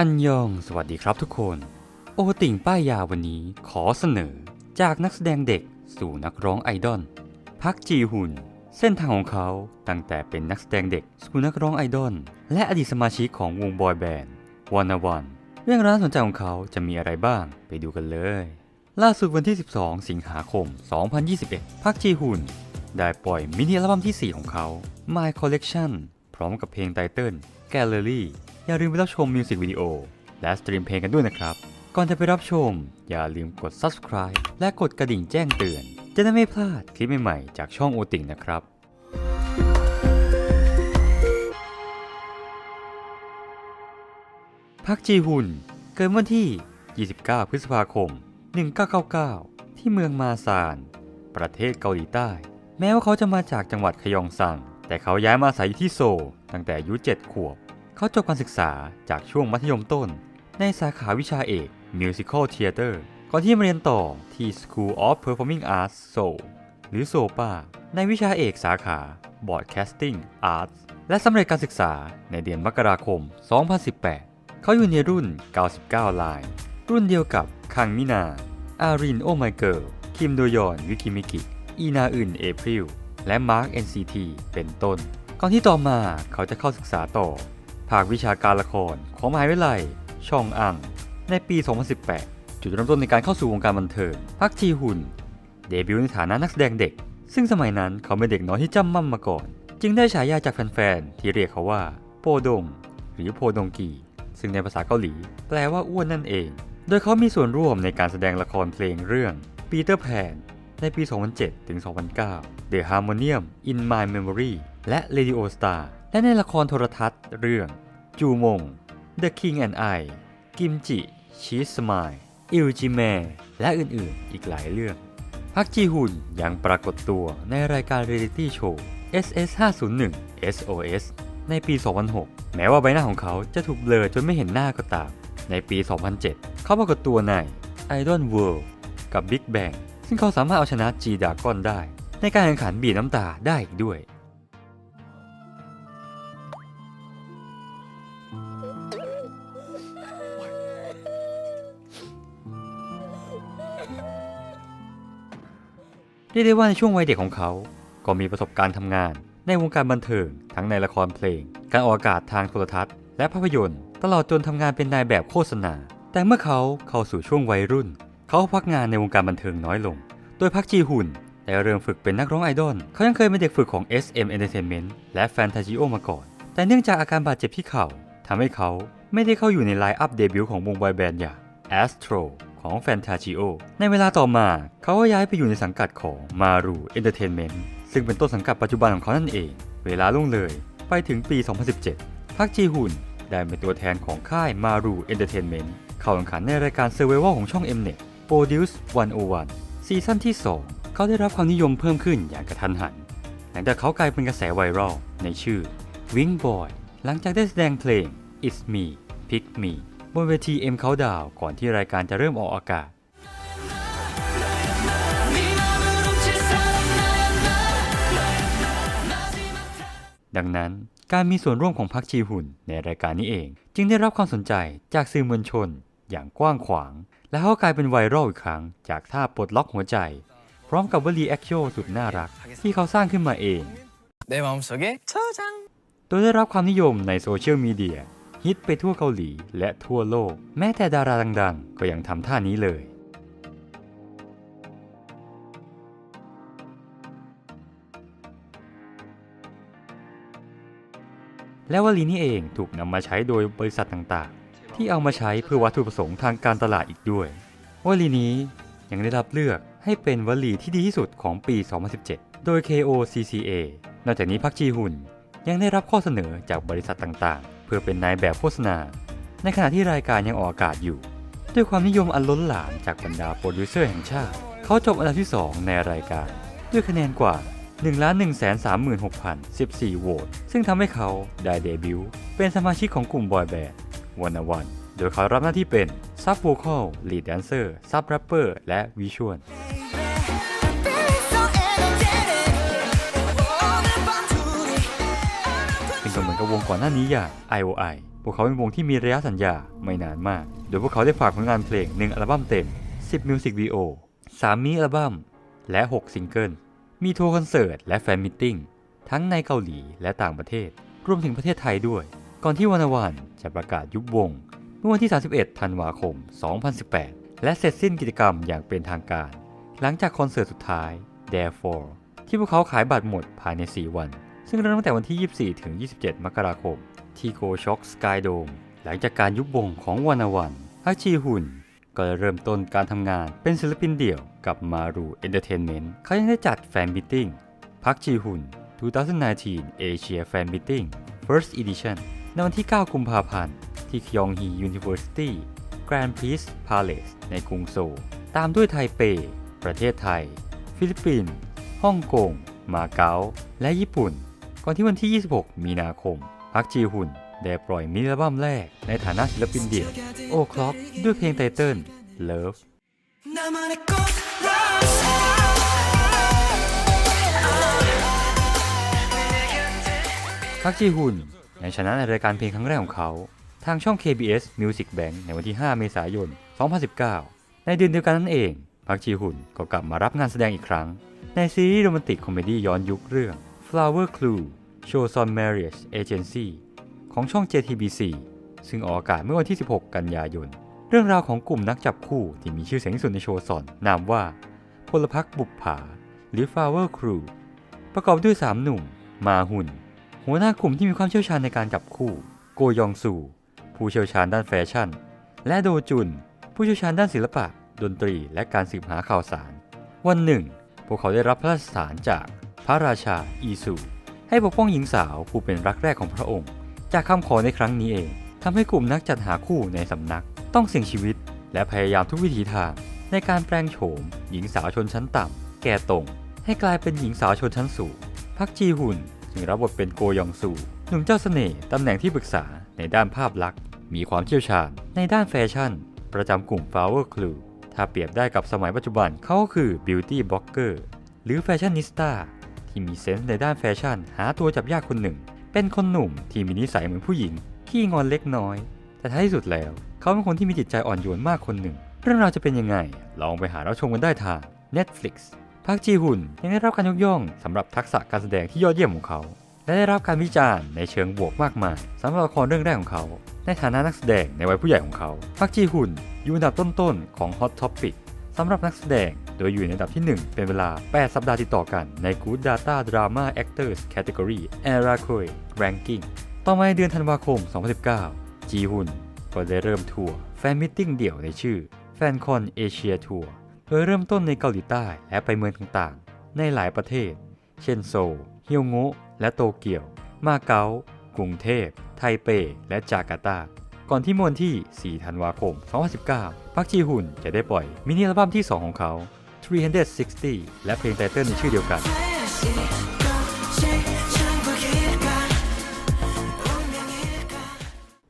อันยอง สวัสดีครับทุกคน โอติ่งป้ายยาวันนี้ขอเสนอ จากนักแสดงเด็กสู่นักร้องไอดอล พักจีฮุน เส้นทางของเขาตั้งแต่เป็นนักแสดงเด็กสู่นักร้องไอดอล และอดีตสมาชิกของวงบอยแบนด์วันวัน เรื่องราวน่าสนใจของเขาจะมีอะไรบ้าง ไปดูกันเลย ล่าสุดวันที่ 12 สิงหาคม 2021 พักจีฮุน ได้ปล่อยมินิอัลบั้มทีสี่4 ของเขา My Collection พร้อมกับเพลงไตเติ้ล Gallery อย่าลืมไปรับชมมิวสิกวิดีโอและสตรีมเพลงกันด้วยนะครับ ก่อนจะไปรับชม อย่าลืมกด subscribe และกดกระดิ่งแจ้งเตือน จะได้ไม่พลาดคลิปใหม่ๆ จากช่องโอติ่งนะครับพักจีฮุนเกิดวันที่ 29 พฤษภาคม 1999 ที่เมืองมาซาน ประเทศเกาหลีใต้ แม้ว่าเขาจะมาจากจังหวัดขยองซัง แต่เขาย้ายมาอาศัยที่โซลตั้งแต่อายุ 7 ขวบ เขาจบการศึกษาจากช่วงมัธยมต้น ในสาขาวิชาเอก Musical Theater ก่อนที่จะมาเรียนต่อที่ School of Performing Arts Seoul หรือโซปาในวิชาเอกสาขา Broadcasting Arts และสำเร็จการศึกษาในเดือนมกราคม 2018 เขาอยู่ในรุ่น 99 ลาย รุ่นเดียวกับคังมินา อารินโอไมเกิล คิมโดยอนวิกิมิกิ อีนาอื่นเอพริล และมาร์ค NCT เป็นต้น ก่อนที่ต่อมาเขาจะเข้าศึกษาต่อ ภาควิชาการละครของมหาวิทยาลัย ช่องอัง ในปี 2018 จุดเริ่มต้นในการเข้าสู่วงการบันเทิงพักจีฮุน เดบิวต์ในฐานะนักแสดงเด็ก ซึ่งสมัยนั้นเขาเป็นเด็กน้อยที่จำมั่มมาก่อน จึงได้ฉายาจากแฟนๆ ที่เรียกเขาว่า โปดง หรือโพดงกี ซึ่งในภาษาเกาหลี แปลว่าอ้วนนั่นเอง โดยเขามีส่วนร่วมในการแสดงละครเพลงเรื่อง Peter Pan ในปี 2007 ถึง 2009 The Harmonium in My Memory และ Radio Star และในละครโทรทัศน์เรื่อง จูมง The King and I กิมจิชีสมายอิลจิแมและอื่นๆ อีกหลายเรื่องพักจีฮุนยังปรากฏตัวในรายการเรียลิตี้โชว์ SS 501 SOS ในปี 2006 แม้ว่าใบหน้าของเขาจะถูกเบลอจนไม่เห็นหน้าก็ตาม ในปี 2007 เขาปรากฏตัวใน Idol World กับ Big Bang ซึ่งเขาสามารถเอาชนะ G Dragon ได้ ในการแข่งขันบีน้ำตาได้อีกด้วย รียกได้ว่าในช่วงวัยเด็กของเขา ก็มีประสบการณ์ทำงาน ในวงการบันเทิงทั้งในละครเพลง การออกอากาศทางโทรทัศน์ และภาพยนตร์ ตลอดจนทำงานเป็นนายแบบโฆษณา แต่เมื่อเขาเข้าสู่ช่วงวัยรุ่น เขาพักงานในวงการบันเทิงน้อยลง โดยพักจีฮุนได้เริ่มฝึกเป็นนักร้องไอดอล เขายังเคยเป็นเด็กฝึกของ SM Entertainment และ Fantagio มาก่อน แต่เนื่องจากอาการบาดเจ็บที่เข่าทำให้เขาไม่ได้เข้าอยู่ในไลน์อัพเดบิวต์ของวงบอยแบนด์อย่าง Astro ของ Fantagio ในเวลาต่อมาเขาก็ย้ายไปอยู่ในสังกัดของ Maru Entertainment ซึ่งเป็นต้นสังกัดปัจจุบันของเขานั่นเอง เวลาล่วงเลยไปถึงปี 2017 พักจีฮุนได้เป็นตัวแทนของค่าย Maru Entertainment เข้าแข่งขันในรายการ Survival ของช่อง Mnet Produce 101 ซีซั่นที่ 2 เขาได้รับความนิยมเพิ่มขึ้นอย่างกระทันหัน หลังจากเขากลายเป็นกระแสไวรัลในชื่อ Wing Boy หลังจากได้แสดงเพลง It's Me Pick Me บนเวที M Countdown ก่อนที่รายการจะเริ่มออกอากาศ ดังนั้นการมีส่วนร่วมของพักชีหุ่นในรายการนี้เอง จึงได้รับความสนใจจากสื่อมวลชน อย่างกว้างขวาง และเขากลายเป็นไวรัลอีกครั้ง จากท่าปลดล็อกหัวใจ พร้อมกับวลีแอคโชสุดน่ารัก ที่เขาสร้างขึ้นมาเองโดยได้รับความนิยมในโซเชียลมีเดีย ฮิตไปทั่วเกาหลีและทั่วโลก แม้แต่ดาราดังๆ ก็ยังทำท่านี้เลย และวลีนี้เองถูกนำมาใช้โดยบริษัทต่างๆ ที่เอามาใช้เพื่อวัตถุประสงค์ทางการตลาดอีกด้วยวลีนี้ยังได้รับเลือกให้เป็นวลีที่ดีที่สุดของปี 2017 โดย KOCCA นอกจากนี้พักจีฮุนยังได้รับข้อเสนอจากบริษัทต่างๆ เพื่อเป็นนายแบบโฆษณา ในขณะที่รายการยังออกอากาศอยู่ ด้วยความนิยมอันล้นหลามจากบรรดาโปรดิวเซอร์แห่งชาติ เขาจบอันดับที่ 2 ในรายการ ด้วยคะแนนกว่า 1 1 3 6 0 14 โหวต ซึ่งทำให้เขาได้เดบิวต์เป็นสมาชิกของกลุ่มบอยแบนด์วันวัน โดยเขารับหน้าที่เป็นซับโวคอลลีดแดนเซอร์ซับแรปเปอร์และวิชวล กับวงก่อนหน้านี้อย่าง IOI พวกเขาเป็นวงที่มีระยะสัญญาไม่นานมาก โดยพวกเขาได้ฝากผลงานเพลง 1 อัลบั้มเต็ม 10 มิวสิกวิดีโอ 3 มินิอัลบั้ม และ 6 ซิงเกิล มีทัวร์คอนเสิร์ตและแฟนมิทติ้งทั้งในเกาหลีและต่างประเทศ รวมถึงประเทศไทยด้วย ก่อนที่วันวันจะประกาศยุบวง เมื่อวันที่ 31 ธันวาคม 2018 และเสร็จสิ้นกิจกรรมอย่างเป็นทางการ หลังจากคอนเสิร์ตสุดท้าย Therefore ที่พวกเขาขายบัตรหมดภายใน 4 วัน ซึ่งเริ่มตั้งแต่วันที่ 24 ถึง 27 มกราคม ที่โกช็อกสกายโดมหลังจากการยุบวงของวานาวันฮักชีฮุนก็เริ่มต้นการทำงานเป็นศิลปินเดี่ยวกับมารูเอนเตอร์เทนเมนต์เขายังได้จัดแฟนมิทติ้งพักจีฮุน2019 Asia Fan Meeting First Edition ในวันที่ 9 กุมภาพันธ์ ที่คยองฮี University Grand Prix Palace ในกรุงโซล ตามด้วยไทเป ประเทศไทย ฟิลิปปินส์ ฮ่องกง มาเก๊า และญี่ปุ่น ก่อนที่วันที่ 26 มีนาคมพักจีฮุนได้ปล่อยมินิอัลบั้มแรกในฐานะศิลปินเดี่ยวโอคล็อกด้วยเพลงไตเติ้ล Love พักจีฮุนในชนะในรายการเพลงครั้งแรกของเขา ทางช่อง KBS Music Bank ในวันที่ 5 เมษายน 2019 ในเดือนเดียวกันนั่นเอง พักจีฮุนก็กลับมารับงานแสดงอีกครั้ง ในซีรีส์โรแมนติกคอมเมดี้ย้อนยุคเรื่อง Flower Clue Show on Marriage Agency ของช่อง JTBC ซึ่งออกอากาศเมื่อวันที่ 16 กันยายน เรื่องราวของกลุ่มนักจับคู่ที่มีชื่อเสียงที่สุดในโชว์ซอน นามว่า พลพรรคบุปผา หรือ Flower Crew ประกอบด้วย 3 หนุ่ม มาหุน หัวหน้ากลุ่มที่มีความเชี่ยวชาญในการจับคู่ โกยองซู ผู้เชี่ยวชาญด้านแฟชั่น และโดจุน ผู้เชี่ยวชาญด้านศิลปะ ดนตรี และการสืบหาข่าวสาร วันหนึ่ง พวกเขาได้รับพระราชทานจาก พระราชาอีซูให้ปกป้องหญิงสาวผู้เป็นรักแรกของพระองค์ จากคำขอในครั้งนี้เองทำให้กลุ่มนักจัดหาคู่ในสำนัก ต้องเสี่ยงชีวิต และพยายามทุกวิถีทาง ในการแปลงโฉม หญิงสาวชนชั้นต่ำแก่ตรง ให้กลายเป็นหญิงสาวชนชั้นสูงพักจีฮุนจึงรับบทเป็นโกยองซูหนุ่มเจ้าเสน่ห์ตำแหน่งที่ปรึกษาในด้านภาพลักษณ์ มีความเชี่ยวชาญในด้านแฟชั่น ประจำกลุ่ม Flower Clue ถ้าเปรียบได้กับสมัยปัจจุบันเขาก็คือ Beauty Blogger หรือแฟชั่นนิสต้า ที่มีเซนส์ในด้านแฟชั่น หาตัวจับยากคนหนึ่ง เป็นคนหนุ่มที่มีนิสัยเหมือนผู้หญิงขี้งอนเล็กน้อย แต่ท้ายที่สุดแล้ว เขาเป็นคนที่มีจิตใจอ่อนโยนมากคนหนึ่ง เรื่องราวจะเป็นยังไง ลองไปหาเรับชมกันได้ทาง Netflix พักจีฮุนยังได้รับการยกย่องสำหรับทักษะการแสดงที่ยอดเยี่ยมของเขา และได้รับการวิจารณ์ในเชิงบวกมากมายสำหรับละครเรื่องแรกของเขา ในฐานะนักแสดงในวัยผู้ใหญ่ของเขา พักจีฮุนอยู่อันดับต้นๆของ Hot Topic สำหรับนักแสดง โดยอยู่ในอันดับที่ 1 เป็นเวลา 8 สัปดาห์ติดต่อกันใน Good Data Drama Actors Category Era c o i Ranking ต่อมาในเดือนธันวาคม 2019 จีฮุนก็ได้เริ่มทัวร์แฟนมิทติ้งเดี่ยวในชื่อแฟนคอนเอเชียทัวร์โดยเริ่มต้นในเกาหลีใต้และไปเมืองต่างๆ ในหลายประเทศ เช่นโซลเฮียวโงะและโตเกียว มาเก๊ากรุงเทพ ไทเป และจาการ์ตา ก่อนที่มวนที่ 4 ธันวาคม 2019 พักจีฮุนจะได้ปล่อยมินิอัลบั้มที่ 2 ของเขา 360 และเพลงไตเติ้ลในชื่อเดียวกัน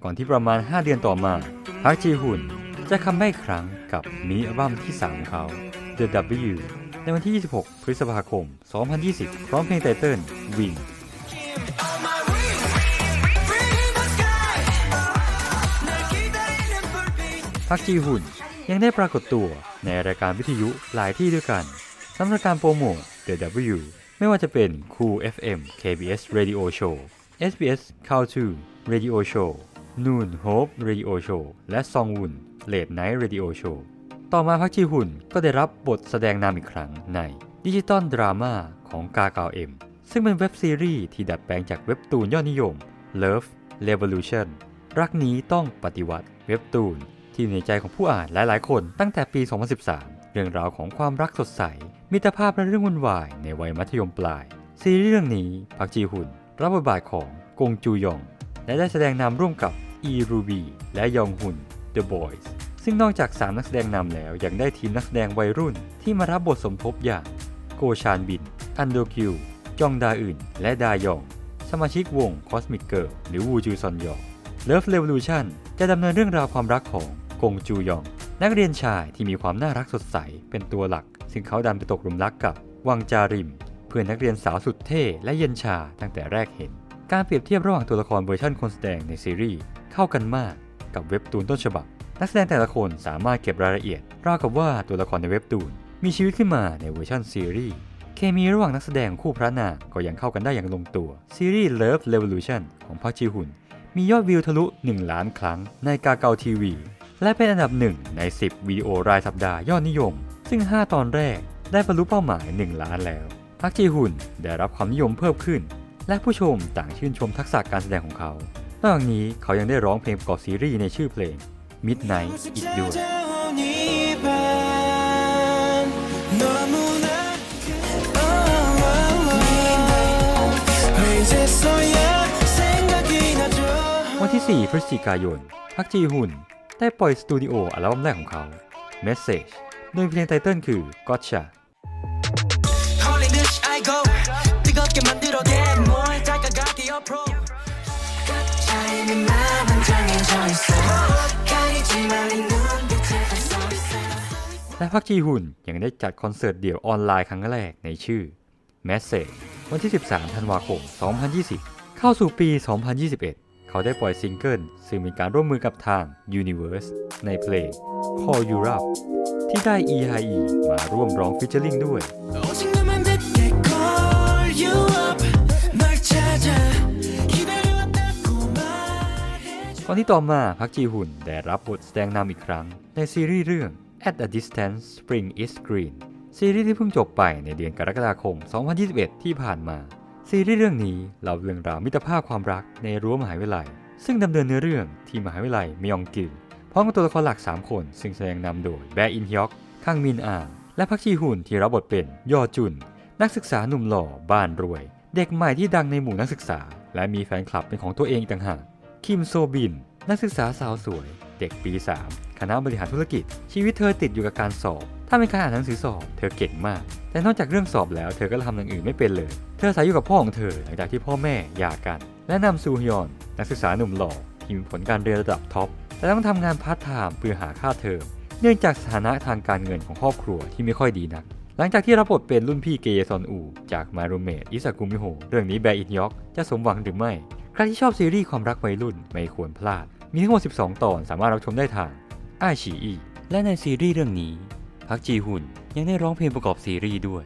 ก่อนที่ประมาณ 5 เดือนต่อมาพักจีฮุนจะคัมแบ็กครั้งกับมิอัลบั้มที่3ของเขา The W ในวันที่ 26 พฤษภาคม 2020 พร้อมเพลงไตเติ้ล Wing พักจีฮุนยังได้ปรากฏตัว ในรายการวิทยุหลายที่ด้วยกันสำหรับการโปรโมท The W ไม่ว่าจะเป็น Cool FM KBS Radio Show SBS Cow 2 Radio Show Noon Hope Radio Show และ Songwon Late Night Radio Show ต่อมาพักจีฮุนก็ได้รับบทแสดงนำอีกครั้งในดิจิตอลดราม่าของกาเกาเอ็มซึ่งเป็นเว็บซีรีส์ที่ดัดแปลงจากเว็บตูนยอดนิยม Love Revolution รักนี้ต้องปฏิวัติเว็บตูน ที่ในใจของผู้อ่านหลายๆ คนตั้งแต่ปี 2013 เรื่องราวของความรักสดใส มิตรภาพและเรื่องวุ่นวายในวัยมัธยมปลาย ซีรีส์เรื่องนี้พักจีฮุนรับบทบาทของกงจูยอง และได้แสดงนำร่วมกับอีรูบีและยองฮุน The Boys ซึ่งนอกจาก 3 นักแสดงนำแล้วยังได้ทีมนักแสดงวัยรุ่นที่มารับบทสมทบอย่างโกชานบิน อันโดกิว จองดาอื่น และดายอง สมาชิกวง Cosmic Girl หรือวูจูซอนยอง Love Revolution จะดำเนินเรื่องราวความรักของ กงจูยอง นักเรียนชายที่มีความน่ารักสดใสเป็นตัวหลัก ซึ่งเขาดันไปตกหลุมรักกับวังจาริม เพื่อนนักเรียนสาวสุดเท่และเย็นชาตั้งแต่แรกเห็น การเปรียบเทียบระหว่างตัวละครเวอร์ชันคนแสดงในซีรีส์เข้ากันมากกับเว็บตูนต้นฉบับ นักแสดงแต่ละคนสามารถเก็บรายละเอียดราวกับว่าตัวละครในเว็บตูนมีชีวิตขึ้นมาในเวอร์ชันซีรีส์เคมีระหว่างนักแสดงคู่พระนางก็ยังเข้ากันได้อย่างลงตัว ซีรีส์ Love Revolution ของพักจีฮุนมียอดวิวทะลุ 1 ล้านครั้งในกาเกาทีวี และเป็นอันดับหนึ่งใน 10วิดีโอรายสัปดาห์ยอดนิยม ซึ่ง 5 ตอนแรกได้บรรลุเป้าหมาย 1 ล้านแล้วพักจีฮุนได้รับความนิยมเพิ่มขึ้น และผู้ชมต่างชื่นชมทักษะการแสดงของเขา นอกจากนี้เขายังได้ร้องเพลงประกอบซีรีส์ในชื่อเพลง Midnight อีกด้วยวันที่ 4 พฤศจิกายนพักจีฮุน ได้ปล่อยสตูดิโออัลบั้มแรกของเขา Message โดยเพลงไตเติลคือ Gotcha และพักจีฮุนยังได้จัดคอนเสิร์ตเดี่ยวออนไลน์ครั้งแรกในชื่อ Message วันที่ 13 ธันวาคม 2020 เข้าสู่ปี 2021 เขาได้ปล่อยซิงเกิลซึ่งเป็นการร่วมมือกับทาง Universe ในเพลง Call You Up ที่ได้ EIE มาร่วมร้องฟิชเชอร์ลิงด้วย ตอนที่ต่อมาพักจีหุ่นได้รับบทแสดงนำอีกครั้ง ในซีรีส์เรื่อง At a Distance Spring is Green ซีรีส์ที่เพิ่งจบไปในเดือนกรกฎาคม 2021 ที่ผ่านมา ซีรีส์เรื่องนี้เล่าเรื่องราวมิตรภาพความรักในรั้วมหาวิทยาลัย ซึ่งดำเนินเนื้อเรื่องที่มหาวิทยาลัยมยองกิลพร้อมกับตัวละครหลัก 3 คน ซึ่งแสดงนำโดยแบอินฮยอกคังมินอา และพักชีฮุนที่รับบทเป็นยอจุน นักศึกษาหนุ่มหล่อบ้านรวย เด็กใหม่ที่ดังในหมู่นักศึกษา และมีแฟนคลับเป็นของตัวเองต่างหากคิมโซบิน นักศึกษาสาวสวย เด็กปี 3 คณะบริหารธุรกิจ ชีวิตเธอติดอยู่กับการสอบ ถ้าเป็นการอ่านหนังสือสอบเธอเก่งมาก แต่นอกจากเรื่องสอบแล้วเธอก็ทำอย่างอื่นไม่เป็นเลย เธออาศัยอยู่กับพ่อของเธอหลังจากที่พ่อแม่หย่ากัน และนำซูฮยอน นักศึกษาหนุ่มหล่อที่มีผลการเรียนระดับท็อปแต่ต้องทำงานพาร์ทไทม์เพื่อหาค่าเทอมเนื่องจากสถานะทางการเงินของครอบครัวที่ไม่ค่อยดีนัก หลังจากที่รับบทเป็นรุ่นพี่เกยซอนอู จากมารูเมดอิซากุมิโฮเรื่องนี้แบอินยอกจะสมหวังหรือไม่ ใครที่ชอบซีรีส์ความรักวัยรุ่นไม่ควรพลาด มีทั้งหมด 12 ตอนสามารถรับชมได้ทางไอชีอีและในซีรีส์เรื่องนี้ พักจีฮุนยังได้ร้องเพลงประกอบซีรีส์ด้วย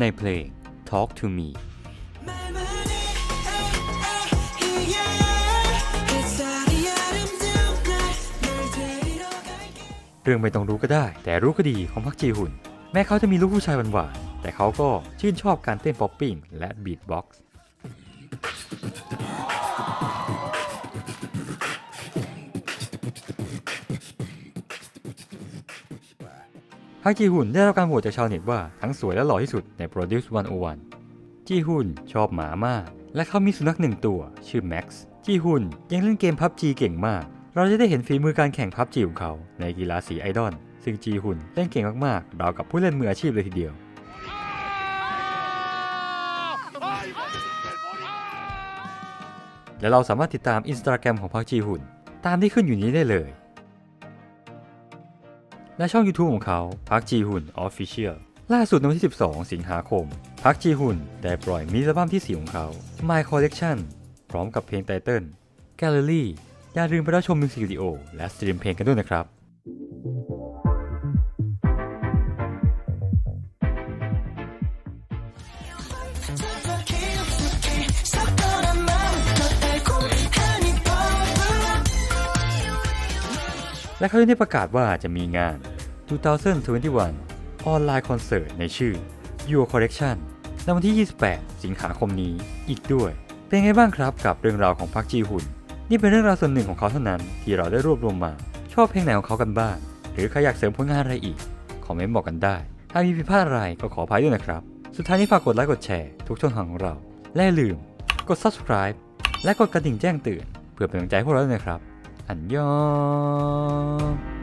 ในเพลง Talk to Me เรื่องไม่ต้องรู้ก็ได้ แต่รู้ก็ดีของพักจีฮุน แม้เขาจะมีลูกผู้ชายหวานๆแต่เขาก็ชื่นชอบการเต้นป๊อปปิ้งและบีทบ็อกซ์ พักจีฮุนได้รับการโหวตจากชาวเน็ตว่าทั้งสวยและหล่อที่สุดใน Produce 101 จีฮุนชอบหมามาก และเขามีสุนัขหนึ่งตัว ชื่อแม็กซ์ จีฮุนยังเล่นเกมพับจีเก่งมาก เราจะได้เห็นฝีมือการแข่งพับจีของเขาในกีฬาสีไอดอลซึ่งจีฮุนเล่นเก่งมากๆราวกับผู้เล่นมืออาชีพเลยทีเดียวและเราสามารถติดตามอินสตาแกรมของพักจีฮุนตามที่ขึ้นอยู่นี้ได้เลย และช่อง YouTube ของเขาพักจีฮุนออฟฟิเชียล่าสุดในวันที่ 12 สิงหาคมพักจีฮุนได้ปล่อยมินิอับัมที่ 4 ของเขา My Collection พร้อมกับเพลงไตเติล Gallery อย่าลืมไปรับชมมิวสิกวิดีโอและสตรีมเพลงกันด้วยนะครับและเขาได้ประกาศว่าจะมีงาน 2021 ออนไลน์คอนเสิร์ตในชื่อ Your Collection ในวันที่ 28 สิงหาคมนี้อีกด้วย เป็นไงบ้างครับกับเรื่องราวของพักจีฮุน นี่เป็นเรื่องราวส่วนหนึ่งของเขาเท่านั้นที่เราได้รวบรวมมา ชอบเพลงไหนของเขากันบ้าง หรือใครอยากเสริมผลงานอะไรอีก คอมเมนต์บอกกันได้ ถ้ามีผิดพลาดอะไรก็ขออภัยด้วยนะครับ สุดท้ายนี้ฝากกดไลค์กดแชร์ทุกช่องทางของเรา และลืม กด subscribe และกดกระดิ่งแจ้งเตือนเพื่อเป็นกำลังใจให้พวกเราด้วยนะครับ อันยอง